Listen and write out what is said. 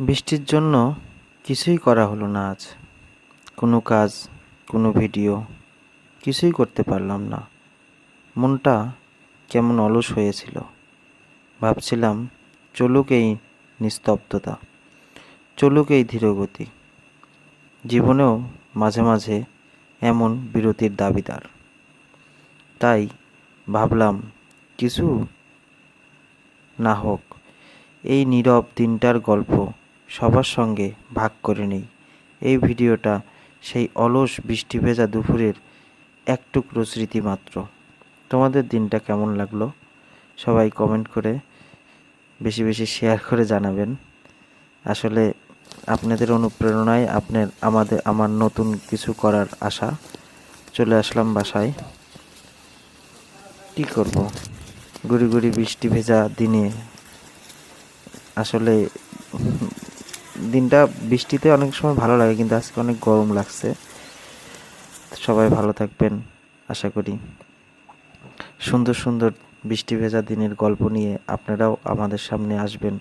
বৃষ্টির জন্য কিছুই করা হলো না আজ। কোনো কাজ, কোনো ভিডিও কিছুই করতে পারলাম না। মনটা কেমন অলস হয়েছিল। ভাবছিলাম, চলুক এই নিস্তব্ধতা, চলুক এই ধীরগতি। জীবনেও মাঝে মাঝে এমন বিরতির দাবিদার। তাই ভাবলাম, কিছু না হোক, এই নীরব দিনটার গল্প সবার সঙ্গে ভাগ করে নেই। এই ভিডিওটা সেই অলস বৃষ্টি ভেজা দুপুরের এক টুকরো স্মৃতি মাত্র। তোমাদের দিনটা কেমন লাগল? সবাই কমেন্ট করে বেশি বেশি শেয়ার করে জানাবেন। আসলে আপনাদের অনুপ্রেরণায় আপনার, আমাদের, আমার নতুন কিছু করার আশা। চলে আসলাম বাসায়। কি করব? গুড়ি গুড়ি বৃষ্টি ভেজা দিনে আসলে দিনটা বৃষ্টিতে অনেক সময় ভালো লাগে, কিন্তু আজকে অনেক গরম লাগছে। সবাই ভালো থাকবেন, আশা করি। সুন্দর সুন্দর বৃষ্টি ভেজা দিনের গল্প নিয়ে আপনারাও আমাদের সামনে আসবেন।